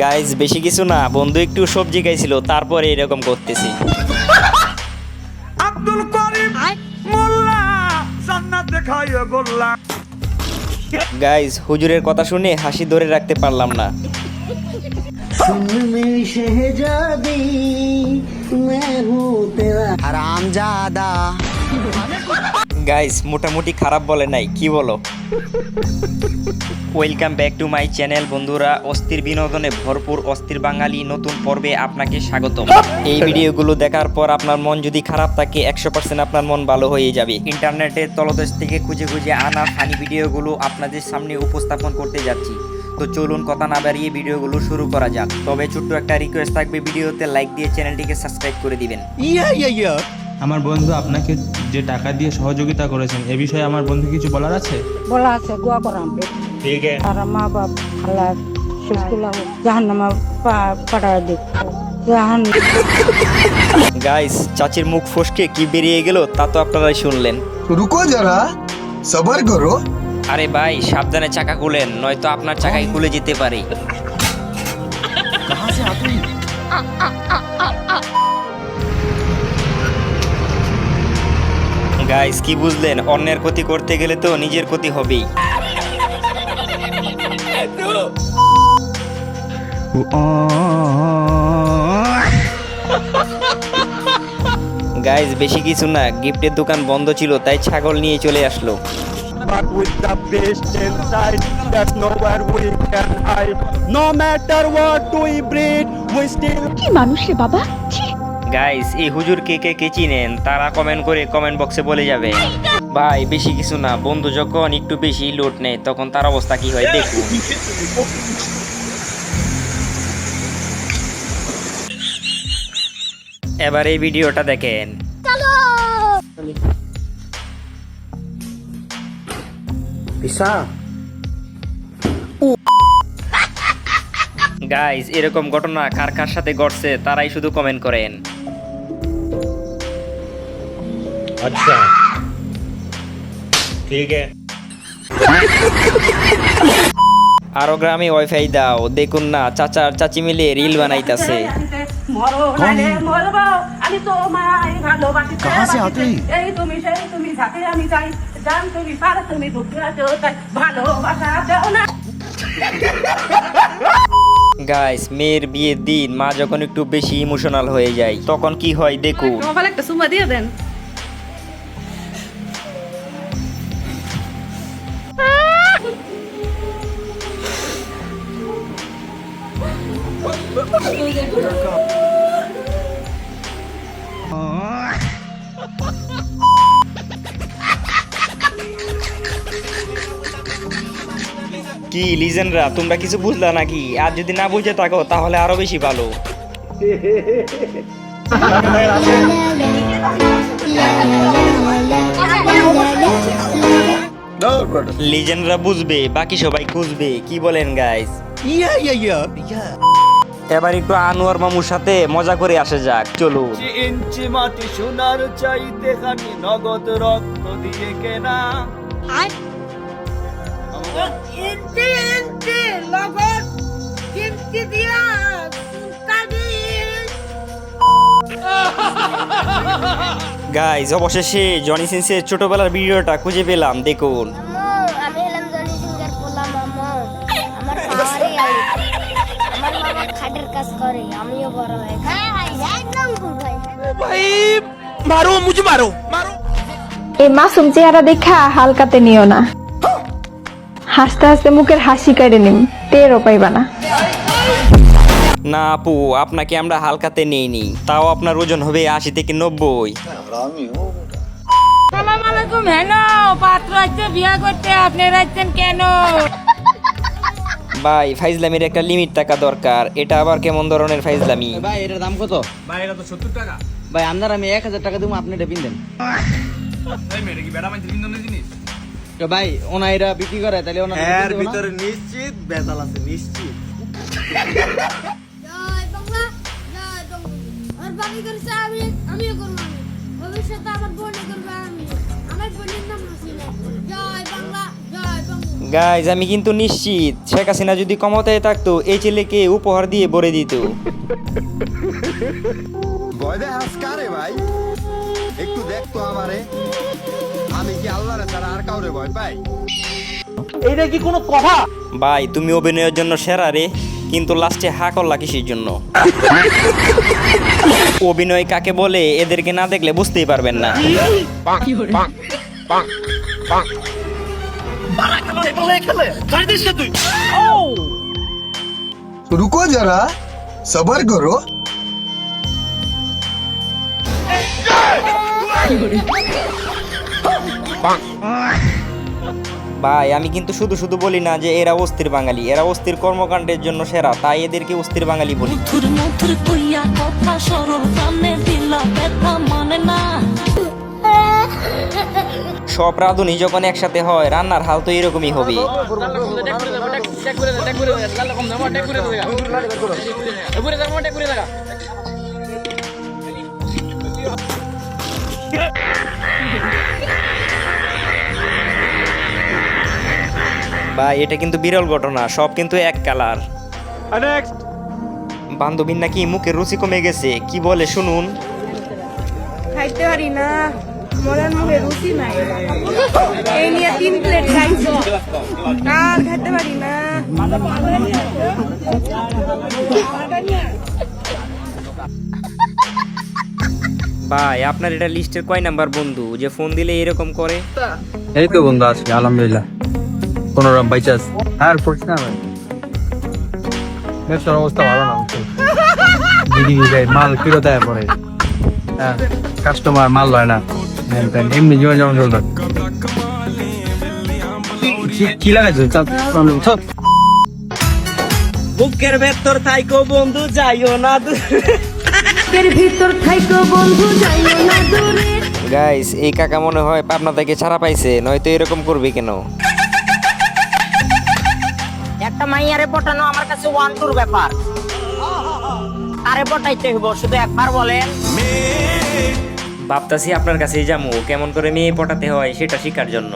Guys বেশি কিছু না। বন্ধু একটু সবজি খাইছিল তারপরে এরকম করতেছি। আব্দুল করিম মোল্লা জান্নাত দেখাইয়া গোল্লা গাইজ হুজুরের কথা শুনে হাসি ধরে রাখতে পারলাম না। গাইস মোটামুটি খারাপ বলে নাই, কি বলো? Welcome back to my channel বন্ধুরা। অস্থির বিনোদনে ভরপুর অস্থির বাঙালি নতুন পর্বে আপনাকে স্বাগতম। এই ভিডিওগুলো দেখার পর আপনার মন যদি খারাপ থাকে, একশো পার্সেন্ট আপনার মন ভালো হয়ে যাবে। ইন্টারনেটের তলদেশ থেকে খুঁজে খুঁজে আনা ফানি ভিডিওগুলো আপনাদের সামনে উপস্থাপন করতে যাচ্ছি। তো চলুন কথা না বাড়িয়ে ভিডিওগুলো শুরু করা যাক। তবে ছোট্ট একটা রিকোয়েস্ট থাকবে ভিডিওতে লাইক দিয়ে চ্যানেলটিকে সাবস্ক্রাইব করে দিবেন। ইয়া ইয়া ইয়া। আমার বন্ধু আপনাকে যে টাকা দিয়ে সহযোগিতা করেছেন এ বিষয়ে আমার বন্ধু কিছু বলার আছে? বলা আছে গোয়া করাম ঠিক আছে। আর মা বাপ খালা শেষগুলা জাহান্নামা পাঠায় দিক। গাইস চাচির মুখ ফসকে কি বেরিয়ে গেল তা তো আপনারাই শুনলেন। রুকো যারা সবার করো আরে ভাই সাবধানে চাকা খুলেন নয়তো আপনার চাকাই খুলে যেতে পারে। গাইস কি বুঝলেন? অন্যের ক্ষতি করতে গেলে তো নিজের ক্ষতি হবেই। গাইস বেশি কিছু না গিফটের দোকান বন্ধ ছিল তাই ছাগল নিয়ে চলে আসলো। But with the best inside that nowhere we can hide. No matter what we breed we still কি মানুষ রে বাবা? ছি। গাইস এই হুজুর কে কে কে চিনেন? তারা কমেন্ট করে কমেন্ট বক্সে বলে যাবে। ভাই বেশি কিছু না। বন্ধু যখন একটু বেশি লোড নেয় তখন তার অবস্থা কি হয়? দেখুন। এবার এই ভিডিওটা দেখেন। পিসা গাইজ uh. এরকম ঘটনা কার কার সাথে ঘটছে তারাই শুধু কমেন্ট করেন। আচ্ছা। ঠিক আরও গ্রামে ওয়াইফাই দাও দেখুন না চাচার চাচি মিলে রিল বানাইতাছে। কাহা সে আতে এই তুমি সেই তুমি আমি চাই জান তুমি পার তুমি দুঃখ তাই ভালোবাসা দেও না। গাইস মেয়ের বিয়ের দিন মা যখন একটু বেশি ইমোশনাল হয়ে যায় তখন কি হয় দেখুন। মোবাইল একটা সুমা দিয়ে দেন। কি লিজেনরা তোমরা কিছু বুঝলা নাকি? আর যদি না বুঝে থাকো তাহলে আরও বেশি ভালো। লিজেন্ডরা বুঝবে বাকি সবাই খুঁজবে। কি বলেন গাইস এবার একটু আনোয়ার মামুর সাথে মজা করে আসে যাক চলুন। ইঞ্চি মাটি সোনার চাইতে খানি নগদ রত্ন দিয়ে কেনা। ইঞ্চি ইঞ্চি লগত কিমতি দিয়া সুতাদি গাইস অবশেষে জনি সিন্সের ছোটবেলার ভিডিওটা খুঁজে পেলাম দেখুন। আমি হলাম জনি সিঙ্গার বললাম আম্মু আমার পাওয়ারই আউট। আমার মামা খাটের কাজ করে আমিও বড় হয়ে হ্যাঁ ভাই একদম খুব ভাই এই মাসুম চেহারা দেখা হালকাতে নিও না। হাসতে হাসতে মুখের হাসি কেড়ে নিম টেরও পাইবা না। না আপু আপনাকে আমরা হালকাতে নেইনি তাও আপনার ওজন হবে আশি থেকে নব্বই। সালাম আলাইকুম হ্যালো পাত্র আছে বিয়া করতে আপনি রাখছেন কেন? ভাই ফাইজলামির একটা লিমিট থাকা দরকার। এটা আবার কেমন ধরনের ফাইজলামি? ভাই এটার দাম কত? ভাই এটা তো সত্তর টাকা। ভাই আপনার আমি এক হাজার টাকা দেবো আপনি এটা পিন দেন। কি বেড়া মাইতে বিন্দনের জিনিস? ভাই ওনা এরা বিক্রি করে তাহলে ওনা এর ভিতরে নিশ্চিত বেতাল আছে নিশ্চিত। জয় বাংলা জয় বঙ্গবন্ধু আর বাকি করছে আমি আমিও করব আমি। ভবিষ্যতে আমার বোনে করবে আমি। আমার বোনের নাম রসিনা জয় বাংলা জয় বাংলা। গাইজ আমি কিন্তু নিশ্চিত শেখ হাসিনা যদি ক্ষমতায় থাকতো এই ছেলেকে উপহার দিয়ে ভরে দিত। ভয় ভাই? একটু দেখতো আমারে। আমি কি আল্লাহরে ছাড়া আর কাউরে ভয় পাই? এইটা কি কোনো কথা? ভাই তুমি অভিনয়ের জন্য সেরা রে কিন্তু লাস্টে হা করলা কিসের জন্য? অভিনয় কাকে বলে এদেরকে না দেখলে বুঝতেই পারবেন না। রুকো যারা সবার করো। কি ভাই আমি কিন্তু শুধু শুধু বলি না যে এরা অস্থির বাঙালি। এরা অস্থির কর্মকাণ্ডের জন্য সেরা। তাই এদেরকে অস্থির বাঙালি বলি। মানে সব রাঁধুনি যখন একসাথে হয় রান্নার হাল তো এরকমই হবে। ভাই এটা কিন্তু বিরল ঘটনা সব কিন্তু এক কালার. বান্ধবীর নাকি মুখের রুচি কমে গেছে কি বলে শুনুন। খাইতে পারি না মরার মুখে রুচি নাই। এই নিয়ে তিন প্লেট খাইছি। আর খাইতে পারি না। ভাই আপনার এটা লিস্টের কয় নাম্বার বন্ধু? যে ফোন দিলে এরকম করে? এই তো বন্ধু আছি আলহামদুলিল্লাহ। কোন রকম বাইচাস আর পড়ছি না ব্যবসার অবস্থা ভালো না দিদি যায় মাল ফেরত দেয় পরে। হ্যাঁ কাস্টমার মাল লয় না। এমনি জীবন যেমন চলবে। কি- লাগাইছো? চাপ প্রবলেম সব বুকের ভেতর থাইকো বন্ধু যাইও না ভিতর থাইকো বন্ধু যাইও না দূরে। গাইস এই কাকা মনে হয় পাবনা থেকে ছাড়া পাইছে নয়তো এরকম করবে কেন? একটা মাইয়ারে পটানো আমার কাছে ওয়ান টুর ব্যাপার। আরে পটাইতে হইব? শুধু একবার বলেন। ভাবতাছি আপনার কাছেই যাব কেমন করে মেয়ে পটাতে হয় সেটা শেখার জন্য।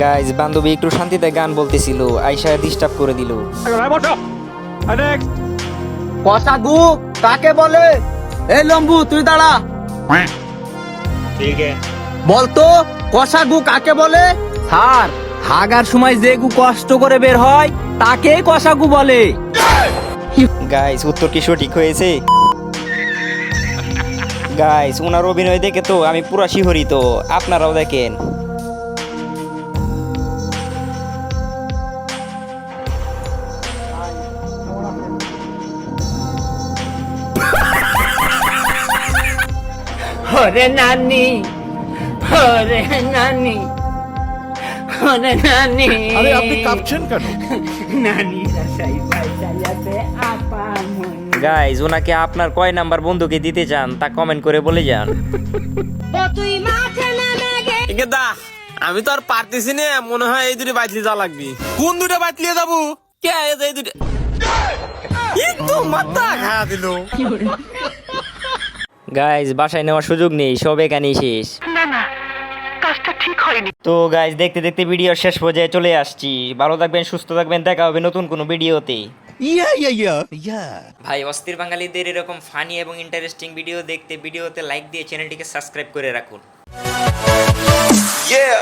গাইজ বান্ধবী একটু শান্তিতে গান বলতেছিল আইসা ডিস্টার্ব করে দিল। কষাগু কাকে বলে? এই লম্বু তুই দাঁড়া। বলতো কষাগু কাকে বলে? স্যার হাগার সময় যে গু কষ্ট করে বের হয় তাকেই কষাগু বলে। গাইস উত্তর কি সঠিক হয়েছে? গাইস ওনার অভিনয় দেখে তো আমি পুরা শিহরিত। আপনারাও দেখেন। ওরে নানি ওরে নানি ওরে নানি। আরে আপনি কাঁপছেন কেন? নানি রাসাই পাইসাইয়াতে আপা গাইস ওনাকে আপনার কয় নাম্বার বন্ধুকে দিতে চান তা কমেন্ট করে বলে যান। দা আমি তো আর পারতেছি না মনে হয় এই দুটো বাইতলি যা লাগবি। কোন দুটো বাইতলি যাব? কে এই দুটো? মাথা খা দিল। গাইজ বাসায় নেওয়ার সুযোগ নেই সব এখানেই শেষ। তো গাইজ দেখতে দেখতে ভিডিওর শেষ পর্যায়ে চলে আসছি। ভালো থাকবেন সুস্থ থাকবেন দেখা হবে নতুন কোনো ভিডিওতে ভাই অস্থির বাঙালিদের এরকম ফানি এবং ইন্টারেস্টিং ভিডিও দেখতে ভিডিওতে লাইক দিয়ে চ্যানেলটিকে সাবস্ক্রাইব করে রাখুন। Yeah.